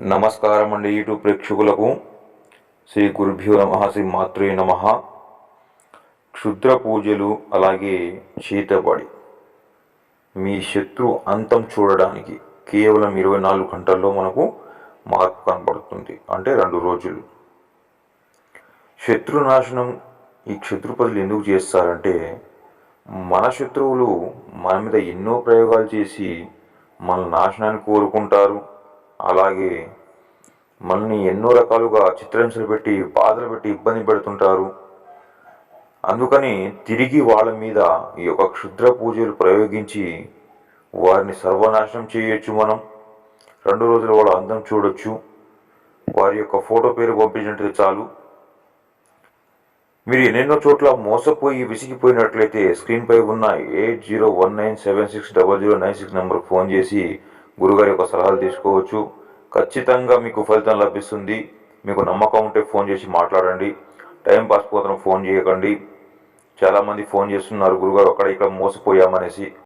నమస్కారం అండి యూట్యూబ్ ప్రేక్షకులకు. శ్రీ గురుభ్యో నమ శ్రీ మాతృ నమ. క్షుద్ర పూజలు అలాగే చీతబడి. మీ శత్రు అంతం చూడడానికి కేవలం ఇరవై నాలుగు గంటల్లో మనకు మార్పు కనబడుతుంది. అంటే రెండు రోజులు. శత్రు నాశనం ఈ క్షత్రుపదులు ఎందుకు చేస్తారంటే మన శత్రువులు మన మీద ఎన్నో ప్రయోగాలు చేసి మన నాశనాన్ని కోరుకుంటారు. అలాగే మనల్ని ఎన్నో రకాలుగా చిత్రహింసలు పెట్టి బాధలు పెట్టి ఇబ్బంది పెడుతుంటారు. అందుకని తిరిగి వాళ్ళ మీద ఈ యొక్క క్షుద్ర పూజలు ప్రయోగించి వారిని సర్వనాశనం చేయొచ్చు మనం. రెండు రోజులు వాళ్ళ అందం చూడొచ్చు. వారి యొక్క ఫోటో పేరు పంపించినట్టు చాలు. మీరు ఎన్నెన్నో చోట్ల మోసపోయి విసిగిపోయినట్లయితే స్క్రీన్పై ఉన్న eight zero one nine seven six double zero nine six నెంబర్కి ఫోన్ చేసి గురుగారి యొక్క సలహాలు తీసుకోవచ్చు. ఖచ్చితంగా మీకు ఫలితం లభిస్తుంది. మీకు నమ్మకం ఉంటే ఫోన్ చేసి మాట్లాడండి. టైం పాస్ పోతున్న ఫోన్ చేయకండి. చాలామంది ఫోన్ చేస్తున్నారు. గురుగారు అక్కడ ఇక్కడ మోసపోయామనేసి.